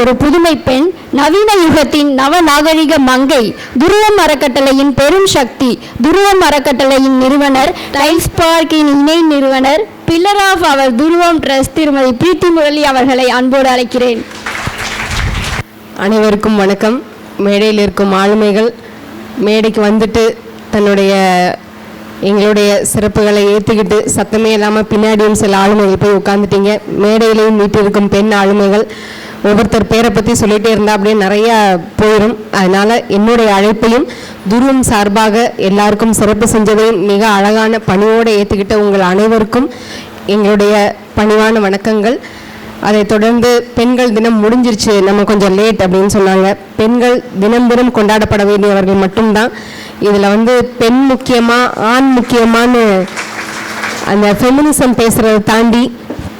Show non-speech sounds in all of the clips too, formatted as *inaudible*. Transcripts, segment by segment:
ஒரு புதுமை பெண் நவீன யுகத்தின் நவநாகரிக மங்கை துருவம் அறக்கட்டளையின் பெரும் சக்தி துருவம் அறக்கட்டளையின் நிறுவனர் டைல்ஸ் பார்க்கின் இணை நிறுவனர் பில்லர் ஆஃப் அவர் துருவம் ட்ரஸ்ட் திருமதி பிரீத்தி முரளி அவர்களை அன்போடு அழைக்கிறேன். அனைவருக்கும் வணக்கம். மேடையில் இருக்கும் ஆளுமைகள் மேடைக்கு வந்துட்டு தன்னுடைய எங்களுடைய சிறப்புகளை ஏற்றுக்கிட்டு சத்தமே இல்லாமல் பின்னாடியும் சில ஆளுமைகள் போய் உட்காந்துட்டீங்க மேடையிலையும் வீட்டிருக்கும் பெண் ஆளுமைகள் ஒவ்வொருத்தர் பேரை பற்றி சொல்லிகிட்டே இருந்தால் அப்படியே நிறையா போயிடும் அதனால் என்னுடைய அழைப்பையும் துருவம் சார்பாக எல்லாருக்கும் சிறப்பு செஞ்சதையும் மிக அழகான பணியோடு ஏற்றுக்கிட்ட உங்கள் அனைவருக்கும் எங்களுடைய பணிவான வணக்கங்கள். அதை தொடர்ந்து பெண்கள் தினம் முடிஞ்சிருச்சு. நம்ம கொஞ்சம் லேட் அப்படின்னு சொன்னாங்க. பெண்கள் தினம் தினம் கொண்டாடப்பட வேண்டியவர்கள் மட்டும்தான். இதில் வந்து பெண் முக்கியமாக ஆண் முக்கியமான்னு அந்த ஃபெமினிசம் பேசுகிறத தாண்டி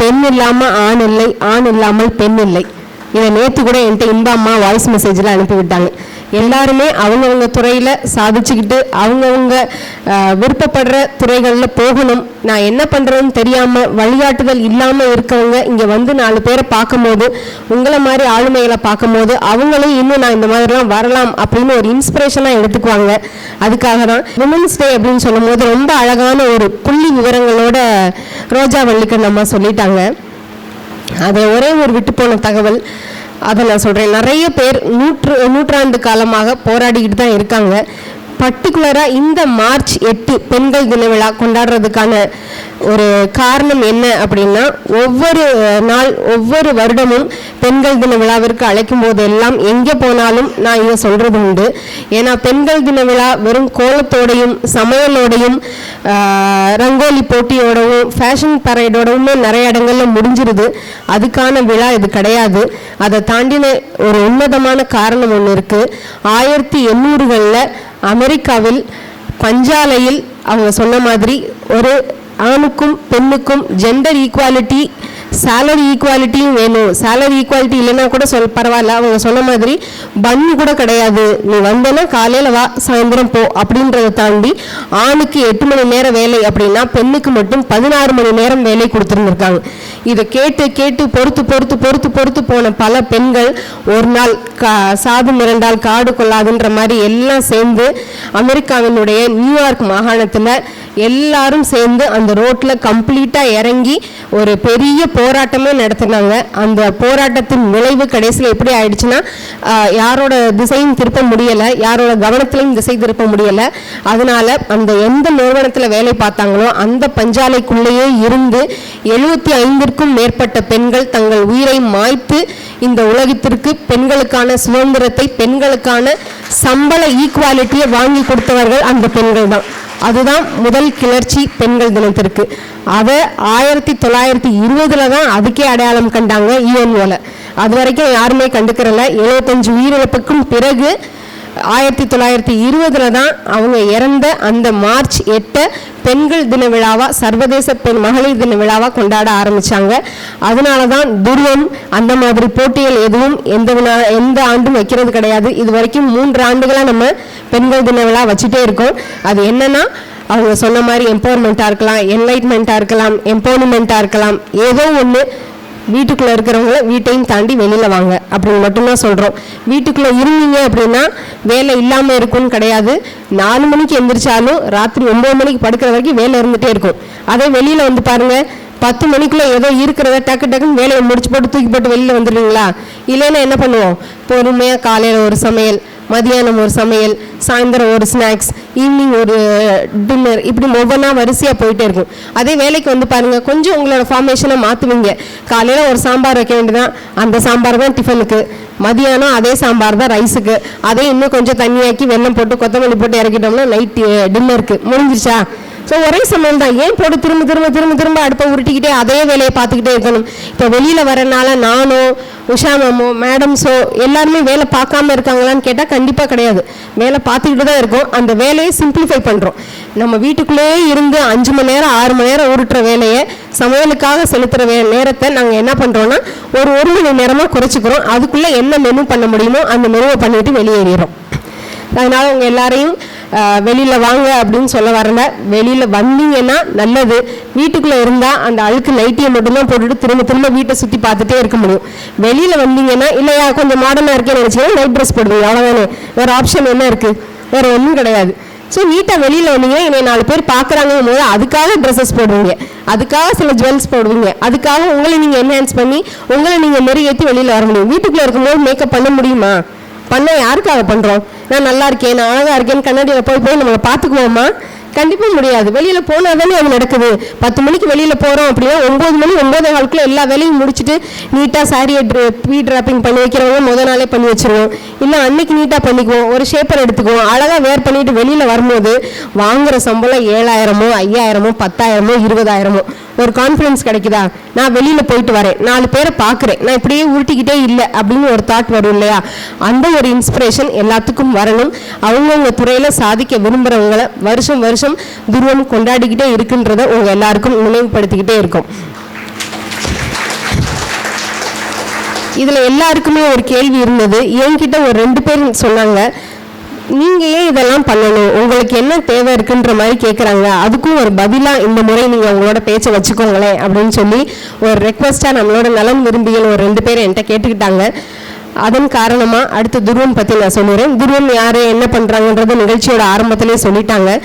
பெண் இல்லாமல் ஆண் இல்லை ஆண் இல்லாமல் பெண் இல்லை. இதை நேற்று கூட என்கிட்ட இந்த அம்மா வாய்ஸ் மெசேஜில் அனுப்பிவிட்டாங்க. எல்லாருமே அவங்கவுங்க துறையில் சாதிச்சுக்கிட்டு அவங்கவுங்க விருப்பப்படுற துறைகளில் போகணும். நான் என்ன பண்ணுறேன்னு தெரியாமல் வழிகாட்டுதல் இல்லாமல் இருக்கவங்க இங்கே வந்து நாலு பேரை பார்க்கும்போது உங்களை மாதிரி ஆளுமைகளை பார்க்கும்போது அவங்களும் இன்னும் நான் இந்த மாதிரிலாம் வரலாம் அப்படின்னு ஒரு இன்ஸ்பிரேஷனாக எடுத்துக்குவாங்க. அதுக்காக தான் உமன்ஸ் டே அப்படின்னு சொல்லும்போது ரொம்ப அழகான ஒரு புள்ளி விவரங்களோட ரோஜா வள்ளிக்கண்ணம்மா சொல்லிட்டாங்க. அதில் ஒரே ஒரு விட்டுப்போன தகவல் அதை நான் சொல்கிறேன் நிறைய பேர் நூற்று நூற்றாண்டு காலமாக போராடிக்கிட்டு தான் இருக்காங்க. பர்டிகுலராக இந்த மார்ச் எட்டு பெண்கள் தின விழா கொண்டாடுறதுக்கான ஒரு காரணம் என்ன அப்படின்னா ஒவ்வொரு நாள் ஒவ்வொரு வருடமும் பெண்கள் தின விழாவிற்கு அழைக்கும் போதெல்லாம் எங்கே போனாலும் நான் இதை சொல்கிறது உண்டு. ஏன்னா பெண்கள் தின விழா வெறும் கோலத்தோடையும் சமையலோடையும் ரங்கோலி போட்டியோடவும் ஃபேஷன் பரேடோடவுமே நிறைய இடங்கள்ல முடிஞ்சிருது. அதுக்கான விழா இது கிடையாது. அதை தாண்டின ஒரு உன்னதமான காரணம் ஒன்று இருக்குது ஆயிரத்தி எண்ணூறுகளில் அமெரிக்காவில் பஞ்சாலையில் அவங்க சொன்ன மாதிரி ஒரு ஆணுக்கும் பெண்ணுக்கும் ஜெண்டர் ஈக்குவாலிட்டி சேலரி ஈக்குவாலிட்டியும் வேணும். சேலரி ஈக்குவாலிட்டி இல்லைன்னா கூட சொல் பரவாயில்ல அவங்க சொன்ன மாதிரி பண்ணு கூட கிடையாது. நீ வந்தேன்னா காலையில் வா சாயந்தரம் போ அப்படின்றத தாண்டி ஆணுக்கு எட்டு மணி நேரம் வேலை அப்படின்னா பெண்ணுக்கு மட்டும் பதினாறு மணி நேரம் வேலை கொடுத்துருந்துருக்காங்க. இதை கேட்டு கேட்டு பொறுத்து பொறுத்து பொறுத்து பொறுத்து போன பல பெண்கள் ஒரு நாள் கா சாது மிரண்டால் காடு கொள்ளாதுன்ற மாதிரி எல்லாம் சேர்ந்து அமெரிக்காவினுடைய நியூயார்க் மாகாணத்தில் எல்லாரும் சேர்ந்து அந்த ரோட்டில் கம்ப்ளீட்டாக இறங்கி ஒரு பெரிய போராட்டமே நடத்தினாங்க. அந்த போராட்டத்தின் விளைவு கடைசியில் எப்படி ஆயிடுச்சுன்னா யாரோட திசையும் திருப்ப முடியலை. யாரோட கவனத்திலையும் திசை திருப்ப முடியலை. அதனால் அந்த எந்த நிறுவனத்தில் வேலை பார்த்தாங்களோ அந்த பஞ்சாலைக்குள்ளேயே இருந்து எழுபத்தி ஐந்திற்கும் மேற்பட்ட பெண்கள் தங்கள் உயிரை மாய்த்து இந்த உலகத்திற்கு பெண்களுக்கான சுதந்திரத்தை பெண்களுக்கான சம்பள ஈக்குவாலிட்டியை வாங்கி கொடுத்தவர்கள் அந்த பெண்கள் தான் அதுதான் முதல் கிளர்ச்சி பெண்கள் தினத்திற்கு. அதை ஆயிரத்தி தொள்ளாயிரத்தி இருபதுல தான் அதுக்கே அடையாளம் கண்டாங்க யூஎன்ஓல அது வரைக்கும் யாருமே கண்டுக்கிறல. எழுபத்தஞ்சு உயிரிழப்புக்கும் பிறகு ஆயிரத்தி தொள்ளாயிரத்தி இருபதுல தான் அவங்க இறந்த அந்த மார்ச் எட்டை பெண்கள் தின விழாவாக சர்வதேச பெண் மகளிர் தின விழாவாக கொண்டாட ஆரம்பிச்சாங்க. அதனால தான் துருவம் அந்த மாதிரி போட்டிகள் எதுவும் எந்த விழா எந்த ஆண்டும் வைக்கிறது கிடையாது. இது வரைக்கும் மூன்று ஆண்டுகளாக நம்ம பெண்கள் தின விழா வச்சுட்டே இருக்கோம். அது என்னன்னா அவங்க சொன்ன மாதிரி எம்பவர்மெண்ட்டாக இருக்கலாம் என்லைட்மெண்ட்டாக இருக்கலாம் எம்போர்மெண்ட்டாக இருக்கலாம் ஏதோ ஒன்று வீட்டுக்குள்ளே இருக்கிறவங்கள வீட்டையும் தாண்டி வெளியில் வாங்க அப்படின்னு மட்டும்தான் சொல்கிறோம் வீட்டுக்குள்ளே இருந்தீங்க அப்படின்னா வேலை இல்லாமல் இருக்கும்னு கிடையாது. நாலு மணிக்கு எந்திரிச்சாலும் ராத்திரி ஒம்பது மணிக்கு படுக்கிற வரைக்கும் வேலை இருந்துகிட்டே இருக்கும். அதே வெளியில் வந்து பாருங்கள் பத்து மணிக்குள்ளே ஏதோ இருக்கிறத டக்கு டக்குன்னு வேலையை முடிச்சு போட்டு தூக்கி போட்டு வெளியில் வந்துடுவீங்களா இல்லைன்னா என்ன பண்ணுவோம்? பொறுமையாக காலையில் ஒரு சமையல் மதியானம் ஒரு சமையல் சாயந்தரம் ஒரு ஸ்நாக்ஸ் ஈவினிங் ஒரு uh, டின்னர் இப்படி ஒவ்வொன்றா வரிசையாக போயிட்டே இருக்கும். அதே வேலைக்கு வந்து பாருங்கள் கொஞ்சம் உங்களோட ஃபார்மேஷனை மாற்றுவீங்க காலையில் ஒரு சாம்பார் வைக்க வேண்டியதான் அந்த சாம்பார் தான் டிஃபனுக்கு மதியானம் அதே சாம்பார் தான் ரைஸுக்கு அதே இன்னும் கொஞ்சம் தண்ணியாக்கி வெல்லம் போட்டு கொத்தமல்லி போட்டு இறக்கிட்டோம்னா நைட் டின்னருக்கு uh, முடிஞ்சிருச்சா? ஸோ ஒரே சமயம் தான் ஏன் போட்டு திரும்ப திரும்ப திரும்ப திரும்ப அடுப்பை உருட்டிக்கிட்டே அதே வேலையை பார்த்துக்கிட்டே இருக்கணும்? இப்போ வெளியில் வரனால நானோ உஷா மேமோ மேடம்ஸோ எல்லாருமே வேலை பார்க்காம இருக்காங்களான்னு கேட்டால் கண்டிப்பாக கிடையாது. வேலை பார்த்துக்கிட்டு தான் இருக்கோம். அந்த வேலையை சிம்பிளிஃபை பண்ணுறோம் நம்ம வீட்டுக்குள்ளேயே இருந்து அஞ்சு மணி நேரம் ஆறு மணி நேரம் உருட்டுற வேலையை சமையலுக்காக செலுத்துகிற வே நேரத்தை நாங்கள் என்ன பண்ணுறோன்னா ஒரு ஒரு மணி நேரமாக குறைச்சிக்கிறோம். அதுக்குள்ளே என்ன மெனு பண்ண முடியுமோ அந்த மெனுவை பண்ணிட்டு வெளியேறிடுறோம். அதனால் உங்கள் எல்லாரையும் வெளியில் வாங்க அப்படின்னு சொல்ல வரல. வெளியில் வந்தீங்கன்னா நல்லது. வீட்டுக்குள்ளே இருந்தால் அந்த அழுக்கு நைட்டியை மட்டும்தான் போட்டுட்டு திரும்ப திரும்ப வீட்டை சுற்றி பார்த்துட்டே இருக்க முடியும். வெளியில் வந்தீங்கன்னா இல்லையா கொஞ்சம் மாடர்னாக இருக்கேன்னு நினச்சிங்கன்னா நைட் ட்ரெஸ் போடுவீங்க. அவ்வளோதானே வேறு ஆப்ஷன் என்ன இருக்குது வேறு ஒன்றும் கிடையாது. ஸோ நீட்டாக வெளியில் வந்தீங்கன்னா என்னை நாலு பேர் பார்க்குறாங்கும் போது அதுக்காக ட்ரெஸ்ஸஸ் போடுவீங்க. அதுக்காக சில ஜுவல்ஸ் போடுவீங்க. அதுக்காக உங்களை நீங்கள் என்ஹான்ஸ் பண்ணி உங்களை நீங்கள் மெருகேற்றி வெளியில் வர முடியும். வீட்டுக்குள்ளே இருக்கும்போது மேக்கப் பண்ண முடியுமா? பண்ண யாருக்காக பண்ணுறோம் நான் நல்லா இருக்கேன் நான் அழகாக இருக்கேன்னு கண்ணாடியில் போய் போய் நம்மளை பார்த்துக்குவோமா? கண்டிப்பாக முடியாது. வெளியில் போனால் தானே அது நடக்குது. பத்து மணிக்கு வெளியில் போகிறோம் அப்படின்னா ஒம்பது மணி ஒம்பது காலுக்குள்ள எல்லா வேலையும் முடிச்சுட்டு நீட்டாக சாரியை ப்ரீ ட்ராப்பிங் பண்ணி வைக்கிறவங்க முத நாளே பண்ணி வச்சுருவோம். இல்லை அன்னைக்கு நீட்டாக பண்ணிக்குவோம். ஒரு ஷேப்பர் எடுத்துக்குவோம். அழகாக வேர் பண்ணிட்டு வெளியில் வரும்போது வாங்குகிற சம்பளம் ஏழாயிரமோ ஐயாயிரமோ பத்தாயிரமோ இருபதாயிரமோ. ஒரு கான்ஃபிடன்ஸ் கிடைக்குதா? நான் வெளியில் போயிட்டு வரேன். நாலு பேரை பார்க்குறேன். நான் இப்படியே உருட்டிக்கிட்டே இல்லை அப்படின்னு ஒரு தாட் வரும் இல்லையா? அந்த ஒரு இன்ஸ்பிரேஷன் எல்லாத்துக்கும் வரணும். அவங்கவுங்க துறையில் சாதிக்க விரும்புகிறவங்கள வருஷம் வருஷம் துருவம் கொண்டாடிக்கிட்டே இருக்குன்றத உங்கள் எல்லாருக்கும் நினைவுபடுத்திக்கிட்டே இருக்கும். இதில் எல்லாருக்குமே ஒரு கேள்வி இருந்தது. என்கிட்ட ஒரு ரெண்டு பேர் சொன்னாங்க. நீங்கள் ஏன் இதெல்லாம் பண்ணணும். உங்களுக்கு என்ன தேவை இருக்குன்ற மாதிரி கேட்குறாங்க அதுக்கும் ஒரு பதிலாக இந்த முறை நீங்கள் உங்களோட பேச்சை வச்சுக்கோங்களேன் அப்படின்னு சொல்லி ஒரு ரெக்வஸ்ட்டாக நம்மளோட நலன் விரும்பிகள் ஒரு ரெண்டு பேர் என்கிட்ட கேட்டுக்கிட்டாங்க. அதன் காரணமாக அடுத்து துருவம் பற்றி நான் சொல்லுறேன். துருவம் யார் என்ன பண்ணுறாங்கன்றது நிகழ்ச்சியோட ஆரம்பத்திலே சொல்லிட்டாங்க.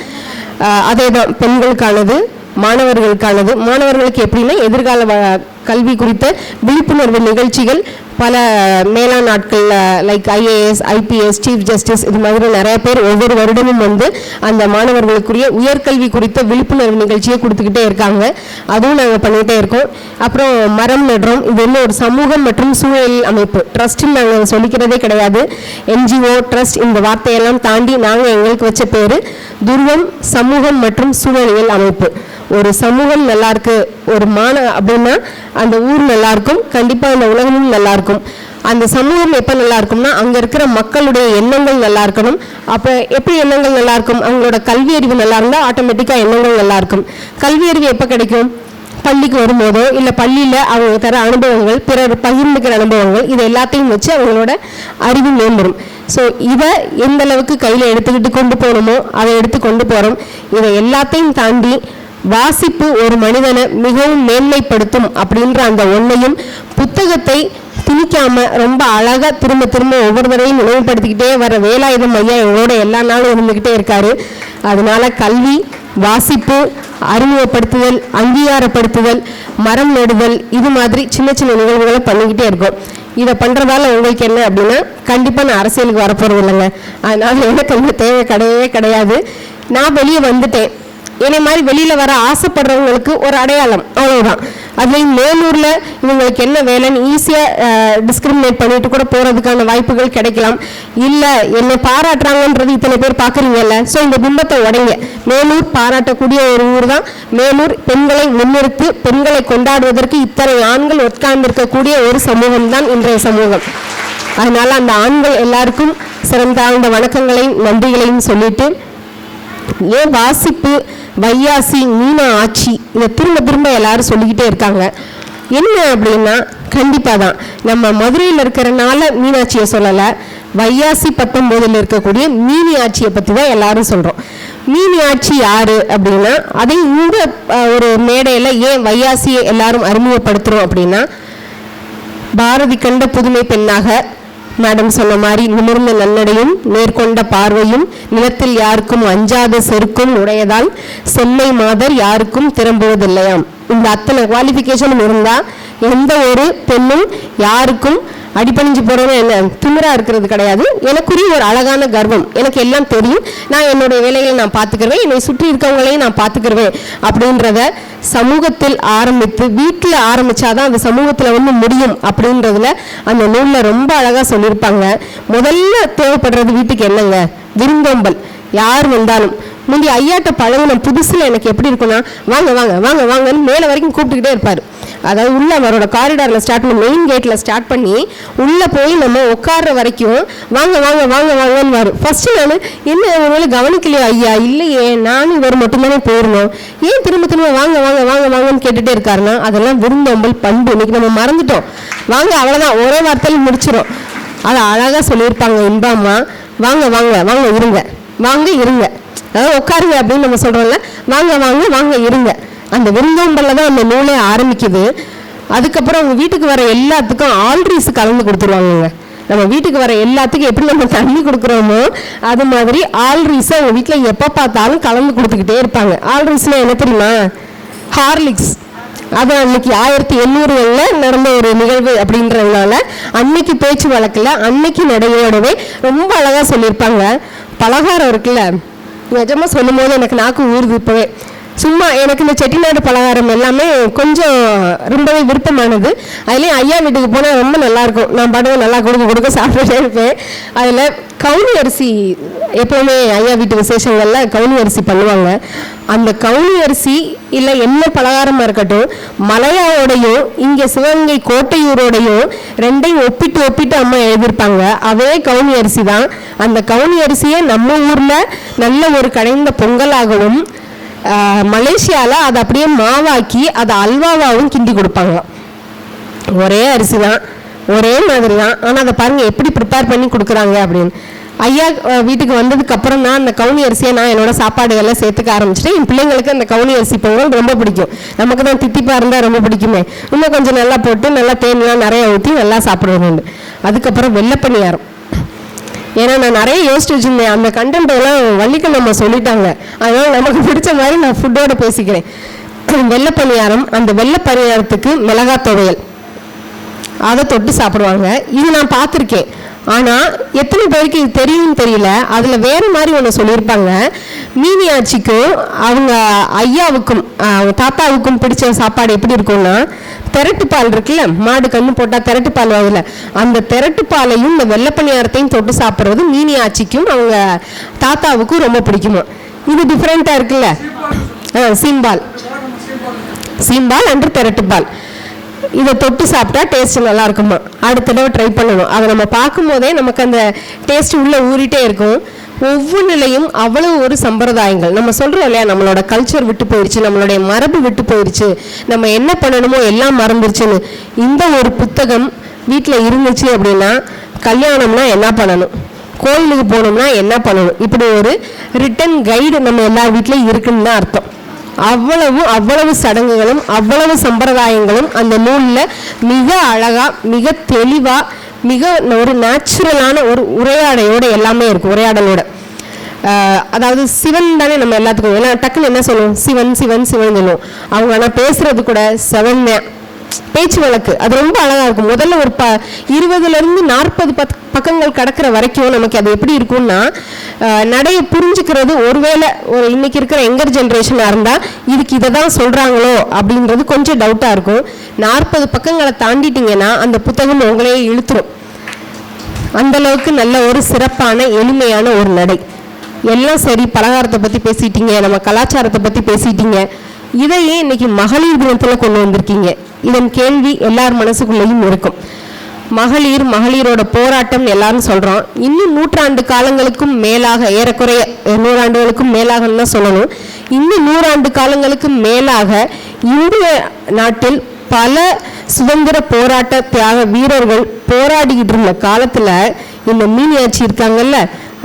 அதே தான் பெண்களுக்கானது மாணவர்களுக்கானது. மாணவர்களுக்கு எப்படின்னா எதிர்கால வ- கல்வி குறித்த விழிப்புணர்வு நிகழ்ச்சிகள் பல மேலாண் நாட்களில் like IAS IPS chief justice இது மாதிரி நிறைய பேர் ஒவ்வொரு வருடமும் வந்து அந்த மாணவர்களுக்குரிய உயர்கல்வி குறித்த விழிப்புணர்வு நிகழ்ச்சியை கொடுத்துக்கிட்டே இருக்காங்க. அதுவும் நாங்கள் பண்ணிகிட்டே இருக்கோம். அப்புறம் மரம் நடுறோம். இது வந்து ஒரு சமூகம் மற்றும் சூழல் அமைப்பு. ட்ரஸ்ட்டுன்னு நாங்கள் சொல்லிக்கிறதே கிடையாது. என்ஜிஓ ட்ரஸ்ட் இந்த வார்த்தையெல்லாம் தாண்டி நாங்கள் எங்களுக்கு வச்ச பேர் துருவம் சமூகம் மற்றும் சூழலியல் அமைப்பு. ஒரு சமூகம் நல்லாயிருக்கு ஒரு மாண அப்படின்னா அந்த ஊர் நல்லாயிருக்கும் கண்டிப்பாக அந்த உலகமும் நல்லாயிருக்கும் இருக்கும் அந்த சமூகம் எப்போ நல்லா இருக்கும்னா அங்கே இருக்கிற மக்களுடைய எண்ணங்கள் நல்லா இருக்கணும் அப்போ எப்படி எண்ணங்கள் நல்லா இருக்கும் அவங்களோட கல்வி அறிவு நல்லா இருந்தால் ஆட்டோமேட்டிக்காக எண்ணங்கள் நல்லா இருக்கும் கல்வி அறிவு எப்போ கிடைக்கும்? பள்ளிக்கு வரும்போதோ இல்லை பள்ளியில் அவங்க தர அனுபவங்கள் பிறர் பகிர்ந்துக்கிற அனுபவங்கள் இது எல்லாத்தையும் வச்சு அவங்களோட அறிவு மேம்படும். ஸோ இதை எந்த அளவுக்கு கையில் எடுத்துக்கிட்டு கொண்டு போகணுமோ அதை எடுத்து கொண்டு போகிறோம் இதை எல்லாத்தையும் தாண்டி வாசிப்பு ஒரு மனிதனை மிகவும் மேன்மைப்படுத்தும் அப்படின்ற அந்த ஒன்றையும் புத்தகத்தை திணிக்காம ரொம்ப அழகா திரும்ப திரும்ப ஒவ்வொரு தடவையும் நினைவுபடுத்திக்கிட்டே வர வேலாயுதம் ஐயா எங்களோட எல்லா நாளும் இருந்துக்கிட்டே இருக்காரு. அதனால கல்வி வாசிப்பு அறிமுகப்படுத்துதல் அங்கீகாரப்படுத்துதல் மரம் நடுதல் இது மாதிரி சின்ன சின்ன நிகழ்வுகளை பண்ணிக்கிட்டே இருக்கோம். இதை பண்றதால உங்களுக்கு என்ன அப்படின்னா கண்டிப்பா நான் அரசியலுக்கு வரப்போறது இல்லைங்க. அதனால எனக்கு அந்த தேவை கிடையவே கிடையாது. நான் வெளியே வந்துட்டேன். என்னை மாதிரி வெளியில் வர ஆசைப்படுறவங்களுக்கு ஒரு அடையாளம். அவ்வளோதான் அதுலேயும் மேலூரில் இவங்களுக்கு என்ன வேலைன்னு ஈஸியாக டிஸ்கிரிமினேட் பண்ணிட்டு கூட போகிறதுக்கான வாய்ப்புகள் கிடைக்கலாம். இல்லை என்னை பாராட்டுறாங்கன்றது இத்தனை பேர் பார்க்குறீங்கல்ல ஸோ இந்த பிம்பத்தை உடைங்க. மேலூர் பாராட்டக்கூடிய ஒரு ஊர் தான் மேலூர் பெண்களை முன்னிறுத்து பெண்களை கொண்டாடுவதற்கு இத்தனை ஆண்கள் உட்கார்ந்திருக்கக்கூடிய ஒரு சமூகம் தான் இன்றைய சமூகம். அதனால் அந்த ஆண்கள் எல்லாருக்கும் சிறந்த அந்த வணக்கங்களையும் நன்றிகளையும் சொல்லிட்டு ஏன் வாசிப்பு வையாசி மீனா ஆட்சி இதை திரும்ப திரும்ப எல்லாரும் சொல்லிக்கிட்டே இருக்காங்க. என்ன அப்படின்னா கண்டிப்பாக தான். நம்ம மதுரையில் இருக்கிறனால மீனாட்சியை சொல்லலை. வையாசி பத்தொம்போதில் இருக்கக்கூடிய மீனி ஆட்சியை பற்றி தான் எல்லாரும் சொல்கிறோம் மீனி ஆட்சி யாரு அப்படின்னா அதை இந்த ஒரு மேடையில் ஏன் வையாசியை எல்லாரும் அறிமுகப்படுத்துகிறோம் அப்படின்னா பாரதி கண்ட புதுமை பெண்ணாக மேடம் சொன்ன மாதிரி நிமிர்ந்த நன்னடையும் நேர்கொண்ட பார்வையும் நிலத்தில் யாருக்கும் அஞ்சாத செருக்கும் உடையதால் செம்மை மாதர் யாருக்கும் திரும்புவதில்லையாம். இந்த அத்தனை குவாலிஃபிகேஷனும் இருந்தா எந்த ஒரு பெண்ணும் யாருக்கும் அடிப்பணிஞ்சு போறவங்க என்ன திமிராக இருக்கிறது கிடையாது. எனக்குரிய ஒரு அழகான கர்வம். எனக்கு எல்லாம் தெரியும். நான் என்னுடைய வேலைகளை நான் பார்த்துக்கிறேன் என்னை சுற்றி இருக்கவங்களையும் நான் பார்த்துக்கிறேன் அப்படின்றத சமூகத்தில் ஆரம்பித்து வீட்டில் ஆரம்பிச்சாதான் அந்த சமூகத்தில் வந்து முடியும் அப்படின்றதுல அந்த நூலில் ரொம்ப அழகாக சொல்லியிருப்பாங்க. முதல்ல தேவைப்படுறது வீட்டுக்கு என்னங்க? விருந்தோம்பல். யார் வந்தாலும். முந்தைய ஐயாட்ட பழகுன புதுசில் எனக்கு எப்படி இருக்குன்னா வாங்க வாங்க வாங்க வாங்கன்னு மேலே வரைக்கும் கூப்பிட்டுக்கிட்டே இருப்பார். அதாவது உள்ள அவரோட காரிடாரில் ஸ்டார்ட் பண்ணி மெயின் கேட்டில் ஸ்டார்ட் பண்ணி உள்ளே போய் நம்ம உட்கார்ற வரைக்கும் வாங்க வாங்க வாங்க வாங்கன்னு வரும் ஃபர்ஸ்ட் நான் என்ன ஒருவேளை கவனிக்கலையோ? ஐயா இல்லையே நானும் இவர் மட்டும்தானே போயிருந்தோம். ஏன் திரும்ப திரும்ப வாங்க வாங்க வாங்க வாங்கன்னு கேட்டுகிட்டே இருக்காருன்னா அதெல்லாம் விருந்தோம்பல் பண்பு. இன்னைக்கு நம்ம மறந்துட்டோம். வாங்க அவ்வளோதான் ஒரே வார்த்தையில் முடிச்சிடும் அதை அழகாக சொல்லியிருப்பாங்க இன்பாம்மா வாங்க வாங்க வாங்க இருங்க. வாங்க இருங்க. அதாவது உட்காருங்க அப்படின்னு நம்ம சொல்கிறோம்ல வாங்க வாங்க வாங்க இருங்க. அந்த விருந்தோம்பலில் தான் அந்த நூலே ஆரம்பிக்குது. அதுக்கப்புறம் அவங்க வீட்டுக்கு வர எல்லாத்துக்கும் ஆல்ரீஸ் கலந்து கொடுத்துருவாங்கங்க. நம்ம வீட்டுக்கு வர எல்லாத்துக்கும் எப்படி நம்ம தண்ணி கொடுக்குறோமோ அது மாதிரி ஆல்ட்ரீஸை அவங்க வீட்டில் எப்போ பார்த்தாலும் கலந்து கொடுத்துக்கிட்டே இருப்பாங்க. ஆல்ரீஸ்னால் என்ன தெரியுமா? ஹார்லிக்ஸ். அது அன்னைக்கு ஆயிரத்தி எண்ணூறுகளில் நடந்த ஒரு நிகழ்வு அப்படின்றதுனால அன்னைக்கு பேச்சு வழக்கில் அன்னைக்கு நடையோடவே ரொம்ப அழகாக சொல்லியிருப்பாங்க. பலகாரம் இருக்குல்ல நிஜமாக சொல்லும் போது எனக்கு நாக்கு ஊறுது இப்போவே. சும்மா எனக்கு இந்த செட்டிநாடு பலகாரம் எல்லாமே கொஞ்சம் ரொம்பவே விருப்பமானது. அதுலேயும் ஐயா வீட்டுக்கு போனால் ரொம்ப நல்லாயிருக்கும். நான் பாட்டுக்கு நல்லா கொடுக்க கொடுக்க சாப்பிட்டுட்டே இருப்பேன். அதில் கவுனி அரிசி எப்போவுமே ஐயா வீட்டு விசேஷங்களில் கவுனி அரிசி பண்ணுவாங்க. அந்த கவுனி அரிசி இல்லை என்ன பலகாரமாக இருக்கட்டும் மலையாவோடையும் இங்கே சிவகங்கை கோட்டையூரோடையும் ரெண்டையும் ஒப்பிட்டு ஒப்பிட்டு அம்மா எழுதியிருப்பாங்க. அதே கவுனி அரிசி தான். அந்த கவுனி அரிசியை நம்ம ஊரில் நல்ல ஒரு கடைந்த பொங்கலாகவும் மலேசியாவில் அதை அப்படியே மாவாக்கி அதை அல்வாவாகவும் கிண்டி கொடுப்பாங்க. ஒரே அரிசி தான் ஒரே மாதிரி தான் ஆனால் அதை பாருங்கள் எப்படி ப்ரிப்பேர் பண்ணி கொடுக்குறாங்க அப்படின்னு. ஐயா வீட்டுக்கு வந்ததுக்கப்புறம் தான் அந்த கவுனி அரிசியை நான் என்னோட சாப்பாடுகளில் சேர்த்துக்க ஆரம்பிச்சிட்டேன். என் பிள்ளைங்களுக்கு அந்த கவுனி அரிசி பொங்கல் ரொம்ப பிடிக்கும். நமக்கு தான் தித்திப்பாக இருந்தால் ரொம்ப பிடிக்குமே. இன்னும் கொஞ்சம் நல்லா போட்டு நல்லா தேன்லாம் நிறைய ஊற்றி நல்லா சாப்பிடுவோம். உண்டு அதுக்கப்புறம் வெள்ளைப்பணியாரம் ஏன்னா நான் நிறைய யோசிச்சு வச்சுருந்தேன் அந்த கண்டென்ட் எல்லாம் வள்ளிக்கு நம்ம சொல்லிட்டாங்க. அதனால் நமக்கு பிடிச்ச மாதிரி நான் ஃபுட்டோடு பேசிக்கிறேன். வெள்ளை பணியாரம் அந்த வெள்ளை பணியாரத்துக்கு மிளகாய் துவையல். அதை தொட்டு சாப்பிடுவாங்க. இது நான் பார்த்துருக்கேன். ஆனால் எத்தனை பேருக்கு இது தெரியும்னு தெரியல. அதில் வேறு மாதிரி ஒன்று சொல்லியிருப்பாங்க. மீனியாச்சிக்கும் அவங்க ஐயாவுக்கும் அவங்க தாத்தாவுக்கும் பிடிச்ச சாப்பாடு எப்படி இருக்கும்னா திரட்டு பால் இருக்குல்ல மாடு கண்ணு போட்டால் திரட்டு பால் வருதுல அந்த திரட்டு பாலையும் இந்த வெள்ளைப்பணியாரத்தையும் தொட்டு சாப்பிட்றது மீனி ஆச்சிக்கும் அவங்க தாத்தாவுக்கும் ரொம்ப பிடிக்குமா? இது டிஃப்ரெண்ட்டாக இருக்குல்ல? ஆ சீம்பால். சீம்பால் அன்று திரட்டுப்பால் இதை தொட்டு சாப்பிட்டா டேஸ்ட் நல்லா இருக்குமா? அடுத்த தடவை ட்ரை பண்ணணும். அதை நம்ம பார்க்கும்போதே நமக்கு அந்த டேஸ்ட் உள்ள ஊறிட்டே இருக்கும். ஒவ்வொன்றிலையும் அவ்வளவு ஒரு சம்பிரதாயங்கள். நம்ம சொல்றோம் இல்லையா நம்மளோட கல்ச்சர் விட்டு போயிடுச்சு நம்மளுடைய மரபு விட்டு போயிடுச்சு நம்ம என்ன பண்ணணுமோ எல்லாம் மறந்துருச்சுன்னு. இந்த ஒரு புத்தகம் வீட்டில் இருந்துச்சு அப்படின்னா கல்யாணம்னா என்ன பண்ணணும்? கோயிலுக்கு போகணும்னா என்ன பண்ணணும்? இப்படி ஒரு ரிட்டன் கைடு நம்ம எல்லார் வீட்லேயும் இருக்குன்னு தான் அர்த்தம். அவ்வளவு அவ்வளவு சடங்குகளும் அவ்வளவு சம்பிரதாயங்களும் அந்த நூலில் மிக அழகாக மிக தெளிவாக மிக ஒரு நேச்சுரலான ஒரு உரையாடையோட எல்லாமே இருக்கும் உரையாடலோட. அதாவது சிவன் தானே நம்ம எல்லாத்துக்கும். ஏன்னா டக்குன்னு என்ன சொல்லுவோம்? சிவன் சிவன் சிவன் சொல்லுவோம். அவங்க ஆனால் பேசுறது கூட செவன் பேச்சு வழக்கு. அது ரொம்ப அழகா இருக்கும். முதல்ல ஒரு ப இருபதுலேருந்து நாற்பது பத் பக்கங்கள் கடக்கிற வரைக்கும் நமக்கு அது எப்படி இருக்கும்னா நடையை நடைய புரிஞ்சுக்கிறது ஒருவேளை ஒரு இன்னைக்கு இருக்கிற எங்கர் ஜென்ரேஷனாக இருந்தால் இதுக்கு இதை தான் சொல்கிறாங்களோ அப்படின்றது கொஞ்சம் டவுட்டாக இருக்கும். நாற்பது பக்கங்களை தாண்டிட்டீங்கன்னா அந்த புத்தகம் உங்களையே இழுத்துரும். அந்தளவுக்கு நல்ல ஒரு சிறப்பான எளிமையான ஒரு நடை. எல்லாம் சரி பலகாரத்தை பற்றி பேசிட்டீங்க நம்ம கலாச்சாரத்தை பற்றி பேசிட்டீங்க. இதையே இன்னைக்கு மகளிர் தினத்தில் கொண்டு வந்திருக்கீங்க? இதன் கேள்வி எல்லார் மனசுக்குள்ளேயும் இருக்கும். மகளிர் மகளிரோட போராட்டம் எல்லாரும் சொல்கிறோம் இன்னும் நூற்றாண்டு காலங்களுக்கும் மேலாக ஏறக்குறைய நூறாண்டுகளுக்கும் மேலாகன்னு தான் சொல்லணும். இன்னும் நூறாண்டு காலங்களுக்கு மேலாக இந்திய நாட்டில் பல சுதந்திர போராட்ட தியாக வீரர்கள் போராடிக்கிட்டு இருந்த காலத்தில் இந்த மீனியாச்சி இருக்காங்கல்ல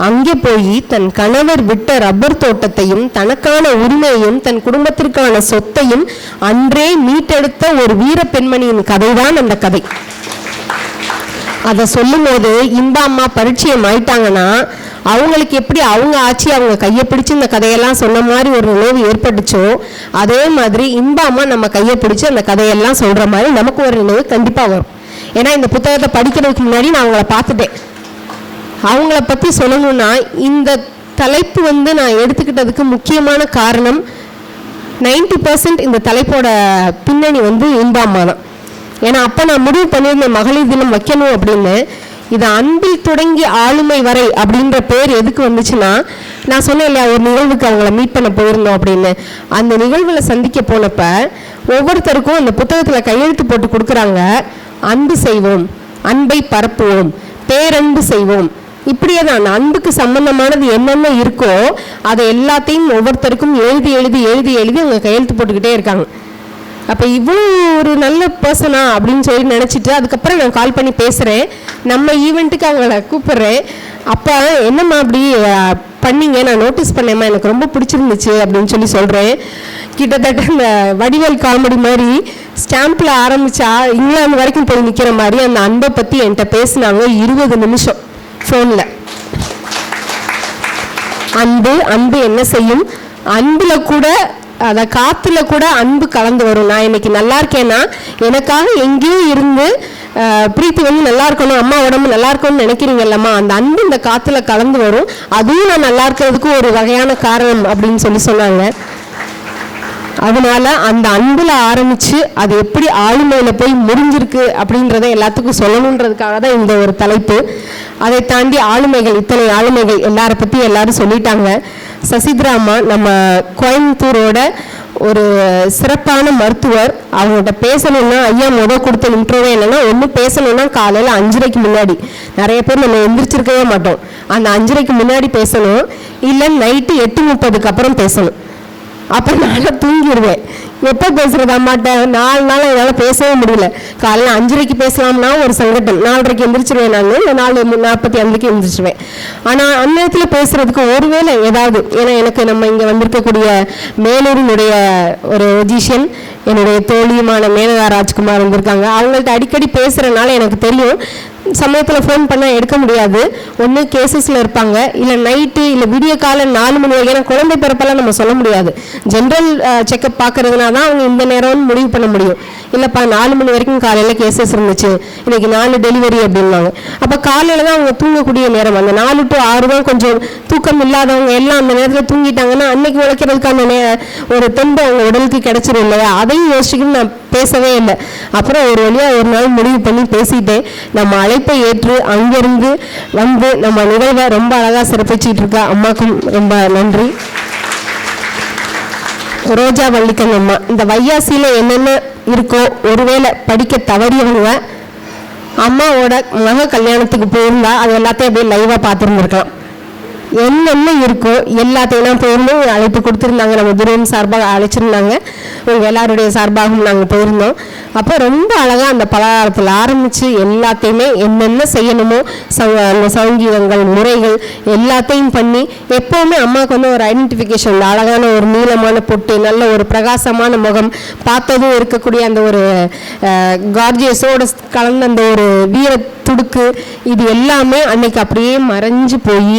அங்கே போய் தன் கணவர் விட்ட ரப்பர் தோட்டத்தையும் தனக்கான உரிமையையும் தன் குடும்பத்திற்கான சொத்தையும் அன்றே மீட்டெடுத்த ஒரு வீர பெண்மணியின் கதைதான் அந்த கதை. அதை சொல்லும்போது இந்த அம்மா பரிச்சயம் ஆயிட்டாங்கன்னா அவங்களுக்கு எப்படி அவங்க ஆட்சி அவங்க கையை பிடிச்சு இந்த கதையெல்லாம் சொன்ன மாதிரி ஒரு நினைவு ஏற்பட்டுச்சோ அதே மாதிரி இந்த அம்மா நம்ம கையை பிடிச்சு அந்த கதையெல்லாம் சொல்ற மாதிரி நமக்கு ஒரு நினைவு கண்டிப்பா வரும். ஏன்னா இந்த புத்தகத்தை படிக்கிறதுக்கு முன்னாடி நான் அவங்கள பார்த்துட்டேன். அவங்கள பற்றி சொல்லணும்னா இந்த தலைப்பு வந்து நான் எடுத்துக்கிட்டதுக்கு முக்கியமான காரணம் 90% இந்த தலைப்போட பின்னணி வந்து இன்பா அம்மா தான். ஏன்னா அப்போ நான் முடிவு பண்ணியிருந்தேன் மகளிர் தினம் வைக்கணும் அப்படின்னு. இது அன்பில் தொடங்கி ஆளுமை வரை அப்படின்ற பேர் எதுக்கு வந்துச்சுன்னா நான் சொன்னேன் இல்லையா ஒரு நிகழ்வுக்கு அவங்கள மீட் பண்ண போயிருந்தோம் அப்படின்னு. அந்த நிகழ்வில் சந்திக்க போனப்ப ஒவ்வொருத்தருக்கும் அந்த புத்தகத்தில் கையெழுத்து போட்டு கொடுக்குறாங்க அன்பு செய்வோம் அன்பை பரப்புவோம் பேரன்பு செய்வோம். இப்படியே தான். அந்த அன்புக்கு சம்பந்தமானது என்னென்ன இருக்கோ அதை எல்லாத்தையும் ஒவ்வொருத்தருக்கும் எழுதி எழுதி எழுதி எழுதி அவங்க கையெழுத்து போட்டுக்கிட்டே இருக்காங்க. அப்போ இவ்வளோ ஒரு நல்ல பர்சனா அப்படின்னு சொல்லி நினச்சிட்டு அதுக்கப்புறம் நான் கால் பண்ணி பேசுகிறேன் நம்ம ஈவெண்ட்டுக்கு அவங்கள கூப்பிட்றேன். அப்போ என்னம்மா அப்படி பண்ணிங்க பண்ணீங்க? நான் நோட்டீஸ் பண்ணேம்மா எனக்கு ரொம்ப பிடிச்சிருந்துச்சு அப்படின்னு சொல்லி சொல்கிறேன் கிட்டத்தட்ட இந்த வடிவேல் காமெடி மாதிரி ஸ்டாம்பில் ஆரம்பிச்சா இங்கிலாந்து வரைக்கும் போய் நிற்கிற மாதிரி அந்த அன்பை பற்றி என்கிட்ட பேசினாங்க இருபது நிமிஷம். ஃபோனில் அன்பு அன்பு என்ன செய்யும்? அன்பில் கூட அத காத்துல கூட அன்பு கலந்து வரும். நான் இன்னைக்கு நல்லா இருக்கேன்னா எனக்காக எங்கேயோ இருந்து பிரீத்தி வந்து நல்லா இருக்கணும் அம்மா உடம்பு நல்லா இருக்கணும்னு நினைக்கிறீங்கல்லம்மா அந்த அன்பு இந்த காத்துல கலந்து வரும். அதுவும் நான் நல்லா இருக்கிறதுக்கு ஒரு வகையான காரணம் அப்படின்னு சொல்லி சொன்னாங்க. அதனால அந்த அன்புல ஆரம்பிச்சு அது எப்படி ஆளுமையில போய் முடிஞ்சிருக்கு அப்படின்றத எல்லாத்துக்கும் சொல்லணுன்றதுக்காக தான் இந்த ஒரு தலைப்பு. அதை தாண்டி ஆளுமைகள் இத்தனை ஆளுமைகள் எல்லார பத்தி எல்லாரும் சொல்லிட்டாங்க. சசித்ராமா நம்ம கோயம்புத்தூரோட ஒரு சிறப்பான மருத்துவர். அவங்கள்ட்ட பேசணும்னா ஐயா முத கொடுத்த இன்ட்ரோவே இல்லைன்னா ஒன்று பேசணும்னா காலையில் அஞ்சரைக்கு முன்னாடி. நிறைய பேர் நம்ம எந்திரிச்சிருக்கவே மாட்டோம். அந்த அஞ்சரைக்கு முன்னாடி பேசணும் இல்லை நைட்டு எட்டு முப்பதுக்கு அப்புறம் பேசணும். அப்போ நான் தூங்கிடுவேன் எப்போ பேசுறது அம்மாட்ட? நாலு நாள் என்னால் பேசவே முடியல. காலையில் அஞ்சரைக்கு பேசலாம்னா ஒரு சங்கட்டம் நாலரைக்கு எந்திரிச்சிருவேன் நான். நாலு நாற்பத்தி அஞ்சுக்கு எந்திரிச்சிருவேன். ஆனால் அந்நேரத்தில் பேசுறதுக்கு ஒருவேளை ஏதாவது ஏன்னா எனக்கு நம்ம இங்கே வந்திருக்கக்கூடிய மேலூரினுடைய ஒரு ஒஜிஷியன் என்னுடைய தோழியுமான மேனகா ராஜ்குமார் வந்திருக்காங்க. அவங்கள்ட்ட அடிக்கடி பேசுகிறனால எனக்கு தெரியும். சமயத்தில் ஃபோன் பண்ணால் எடுக்க முடியாது. ஒன்று கேசஸில் இருப்பாங்க. இல்லை நைட்டு இல்லை விடிய காலம் நாலு மணி வரைக்கும் ஏன்னா குழந்தை பிறப்பெல்லாம் நம்ம சொல்ல முடியாது. ஜென்ரல் செக்கப் பார்க்கறதுனா தான் அவங்க இந்த நேரம்னு முடிவு பண்ண முடியும். இல்லைப்பா நாலு மணி வரைக்கும் காலையில் கேசஸ் இருந்துச்சு. இன்றைக்கி நாலு டெலிவரி அப்படின்னாங்க அப்போ காலையில் தான் அவங்க தூங்கக்கூடிய நேரம். அந்த நாலு டு ஆறு தான் கொஞ்சம் தூக்கம் இல்லாதவங்க எல்லாம் அந்த நேரத்தில் தூங்கிட்டாங்கன்னா அன்னைக்கு உழைக்கிறதுக்கான நே ஒரு தெம்பு அவங்க உடலுக்கு கிடச்சிரும் இல்லையா? அதையும் யோசிச்சுக்கிட்டு நான் பேசவே இல்லை. அப்புறம் ஒரு வழியாக ஒரு நாள் முடிவு பண்ணி பேசிட்டேன். நம்ம அழைப்பை ஏற்று அங்கிருந்து வந்து நம்ம நிகழ்வை ரொம்ப அழகாக சிறப்பிச்சிட்டு இருக்கா. அம்மாக்கும் ரொம்ப நன்றி. ரோஜா வள்ளிக்கண்ணம்மா இந்த வையாசியில் என்னென்ன இருக்கோ ஒருவேளை படிக்க தவறியவங்க அம்மாவோட மக கல்யாணத்துக்கு போயிருந்தா அது எல்லாத்தையும் அப்படியே லைவாக பார்த்துருந்துருக்கலாம். என்னென்ன இருக்கோ எல்லாத்தையும் போயிருந்தோம் போயிருந்து அழைப்பு கொடுத்துருந்தாங்க. நம்ம துருவம் சார்பாக அழைச்சிருந்தாங்க. உங்கள் எல்லாருடைய சார்பாகவும் நாங்கள் போயிருந்தோம். அப்போ ரொம்ப அழகாக அந்த பலகாரத்தில் ஆரம்பித்து எல்லாத்தையுமே என்னென்ன செய்யணுமோ அந்த சங்கீதங்கள் முறைகள் எல்லாத்தையும் பண்ணி எப்போவுமே அம்மாவுக்கு வந்து ஒரு ஐடென்டிஃபிகேஷன் அழகான ஒரு நீளமான பொட்டு நல்ல ஒரு பிரகாசமான முகம் பார்த்ததும் இருக்கக்கூடிய அந்த ஒரு கார்ஜியஸோட கலந்த அந்த ஒரு வீர துடுக்கு இது எல்லாமே அன்னைக்கு அப்படியே மறைஞ்சு போய்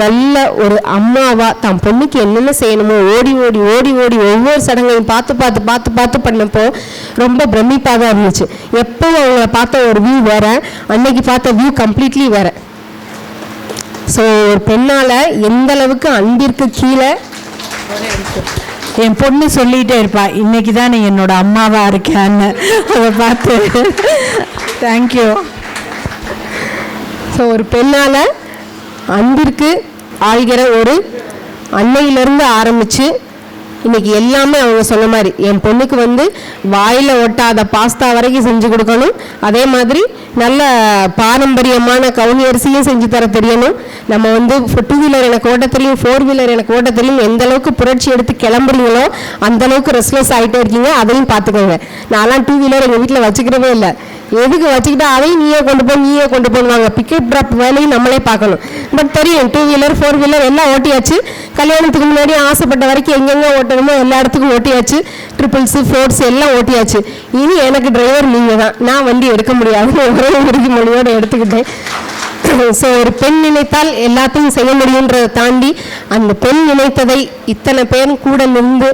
நல்ல ஒரு அம்மாவாக தன் பொண்ணுக்கு என்னென்ன செய்யணுமோ ஓடி ஓடி ஓடி ஓடி ஒவ்வொரு சடங்கையும் பார்த்து பார்த்து பார்த்து பார்த்து பண்ணப்போ ரொம்ப பிரமிப்பாக தான் இருந்துச்சு. எப்போவும் அவங்கள பார்த்த ஒரு வியூ வேற அன்னைக்கு பார்த்த வியூ கம்ப்ளீட்லி வேற. ஸோ ஒரு பெண்ணால் எந்த அளவுக்கு அன்பிற்கு கீழே என் பொண்ணு சொல்லிகிட்டே இருப்பா இன்னைக்கு தான் நீ என்னோட அம்மாவாக இருக்கேன்னு. அதை பார்த்து தேங்க்யூ ஸோ ஒரு பெண்ணால் அன்பிற்கு ஆழ்கிற ஒரு அன்னையிலிருந்து ஆரம்பிச்சு இன்னைக்கு எல்லாமே அவங்க சொன்ன மாதிரி என் பொண்ணுக்கு வந்து வாயில் ஒட்டாத பாஸ்தா வரைக்கும் செஞ்சு கொடுக்கணும். அதே மாதிரி நல்ல பாரம்பரியமான கவுனி அரிசியும் செஞ்சு தர தெரியணும். நம்ம வந்து டூ வீலர் எனக்கு ஓட்ட தெரியும் ஃபோர் வீலர் எனக்கு ஓட்ட தெரியும். எந்த அளவுக்கு புரட்சி எடுத்து கிளம்புறீங்களோ அந்த அளவுக்கு ரெஸ்ட்லெஸ் ஆகிட்டே இருக்கீங்க. அதையும் பார்த்துக்கோங்க. நான்லாம் டூ வீலர் எங்கள் வீட்டில் வச்சுக்கிறவே இல்லை. எதுக்கு வச்சுக்கிட்டா அதையும் நீயே கொண்டு போ நீயே கொண்டு போவாங்க பிக்கப் ட்ராப் வேலையும் நம்மளே பார்க்கணும். பட் தெரியும் டூ வீலர் ஃபோர் வீலர் எல்லாம் ஓட்டியாச்சு. கல்யாணத்துக்கு முன்னாடி ஆசைப்பட்ட வரைக்கும் எங்கெங்கே ஓட்டணுமோ எல்லா இடத்துக்கும் ஓட்டியாச்சு. ட்ரிபிள்ஸ் ஃபோர்ஸ் எல்லாம் ஓட்டியாச்சு. இனி எனக்கு டிரைவர் நீங்கள் தான் நான் வண்டி எடுக்க முடியாது ஒரே உறுதிமொழியோடு எடுத்துக்கிட்டேன். ஸோ ஒரு பெண் நினைத்தால் எல்லாத்தையும் செய்ய முடியுன்றதை தாண்டி அந்த பெண் நினைத்ததை இத்தனை பேரும் கூட நின்று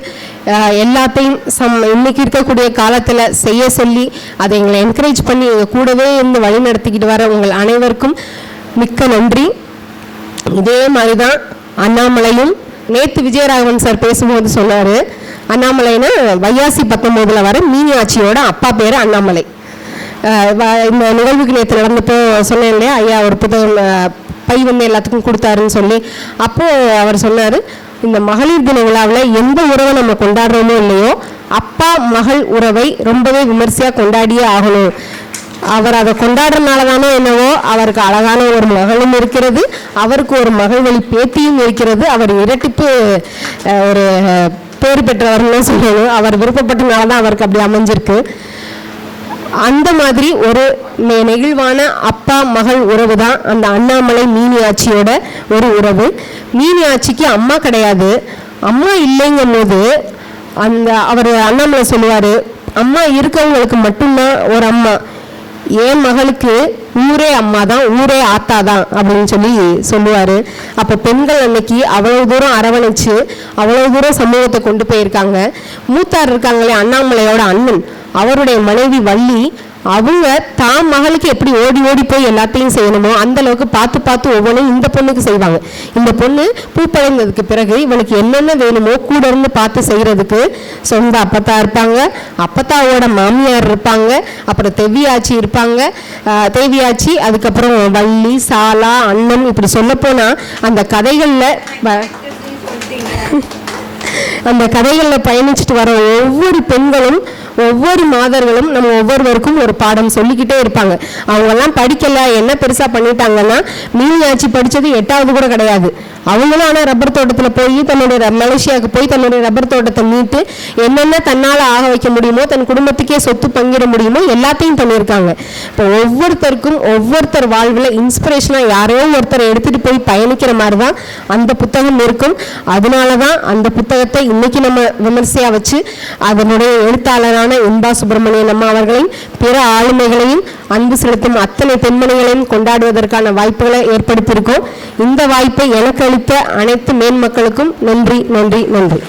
எல்லாத்தையும் சம் இன்னைக்கு இருக்கக்கூடிய காலத்தில் செய்ய சொல்லி அதை எங்களை என்கரேஜ் பண்ணி எங்கள் கூடவே இருந்து வழி நடத்திக்கிட்டு வர உங்கள் அனைவருக்கும் மிக்க நன்றி. இதே மாதிரி தான் அண்ணாமலையும் நேற்று விஜயராகவன் சார் பேசும்போது சொன்னார் அண்ணாமலைன்னா வையாசி பத்தொம்போதில் வர மீனாட்சியோட அப்பா பேர் அண்ணாமலை. இந்த நிகழ்வுக்கு நேற்று நடந்தப்போ சொன்னேன் இல்லையா? ஐயா ஒரு புத்தகம் பை வந்து எல்லாத்துக்கும் கொடுத்தாருன்னு சொல்லி. அப்போ அவர் சொன்னார் இந்த மகளிர் தின விழாவில் எந்த உறவை நம்ம கொண்டாடுறோமோ இல்லையோ அப்பா மகள் உறவை ரொம்பவே விமர்சையாக கொண்டாடியே ஆகணும். அவர் அதை கொண்டாடுறதுனால தானே என்னவோ அவருக்கு அழகான ஒரு மகளும் இருக்கிறது அவருக்கு ஒரு மகள் வழி பேத்தியும் இருக்கிறது அவர் இரட்டிப்பு ஒரு பேர் பெற்றவர்னு சொல்லணும். அவர் விருப்பப்பட்டனால தான் அவருக்கு அப்படி அமைஞ்சிருக்கு. அந்த மாதிரி ஒரு நெ- நெகிழ்வான அப்பா மகள் உறவு தான் அந்த அண்ணாமலை மீனியாச்சியோட ஒரு உறவு. மீனியாச்சிக்கு அம்மா கிடையாது. அம்மா இல்லைங்கும் போது அந்த அவர் அண்ணாமலை சொல்லுவார் அம்மா இருக்கவங்களுக்கு மட்டும்தான் ஒரு அம்மா. என் மகளுக்கு ஊரே அம்மா தான் ஊரே ஆத்தா தான் அப்படின்னு சொல்லி சொல்லுவார். அப்போ பெண்கள் அன்னைக்கு அவ்வளவு தூரம் அரவணைச்சு அவ்வளவு தூரம் சமூகத்தை கொண்டு போயிருக்காங்க. மூத்தார் இருக்காங்களே அண்ணாமலையோட அண்ணன் அவருடைய மனைவி வள்ளி அவங்க தான் மகளுக்கு எப்படி ஓடி ஓடி போய் எல்லாத்தையும் செய்யணுமோ அந்த அளவுக்கு பார்த்து பார்த்து ஒவ்வொன்றும் இந்த பொண்ணுக்கு செய்வாங்க. இந்த பொண்ணு பூப்படைந்ததுக்கு பிறகு இவனுக்கு என்னென்ன வேணுமோ கூட இருந்து பார்த்து செய்யறதுக்கு சொந்த அப்பத்தா இருப்பாங்க. அப்பத்தாவோட மாமியார் இருப்பாங்க. அப்புறம் தெவ்வியாச்சி இருப்பாங்க. தேவியாச்சி அதுக்கப்புறம் வள்ளி சாலா அண்ணன் இப்படி சொல்லப்போனா அந்த கதைகளில் *laughs* *laughs* அந்த கதைகளில் பயணிச்சுட்டு வர ஒவ்வொரு பெண்களும் ஒவ்வொரு மாதர்களும் நம்ம ஒவ்வொருவருக்கும் ஒரு பாடம் சொல்லிக்கிட்டே இருப்பாங்க. அவங்கெல்லாம் படிக்கல என்ன பெருசாக பண்ணிட்டாங்கன்னா மீனாட்சி படித்தது எட்டாவது கூட கிடையாது. அவங்களும் ஆனால் ரப்பர் தோட்டத்தில் போய் தன்னுடைய ர- மலேசியாவுக்கு போய் தன்னுடைய ரப்பர் தோட்டத்தை மீட்டு என்னென்ன தன்னால் ஆக வைக்க முடியுமோ தன் குடும்பத்துக்கே சொத்து பங்கிட முடியுமோ எல்லாத்தையும் பண்ணியிருக்காங்க. இப்போ ஒவ்வொருத்தருக்கும் ஒவ்வொருத்தர் வாழ்வில் இன்ஸ்பிரேஷனாக யாரோ ஒருத்தரை எடுத்துகிட்டு போய் பயணிக்கிற மாதிரி தான் அந்த புத்தகம் இருக்கும். அதனால தான் அந்த புத்தகத்தை இன்னைக்கு நம்ம விமர்சையாக வச்சு அதனுடைய எழுத்தாளரான இன்பா சுப்பிரமணியன் அம்மா அவர்களையும் பிற ஆளுமைகளையும் அன்பு செலுத்தும் அத்தனை பெண்மணிகளையும் கொண்டாடுவதற்கான வாய்ப்புகளை ஏற்படுத்தியிருக்கோம். இந்த வாய்ப்பை எனக்கு அளித்த அனைத்து மேன்மக்களுக்கும் நன்றி நன்றி நன்றி.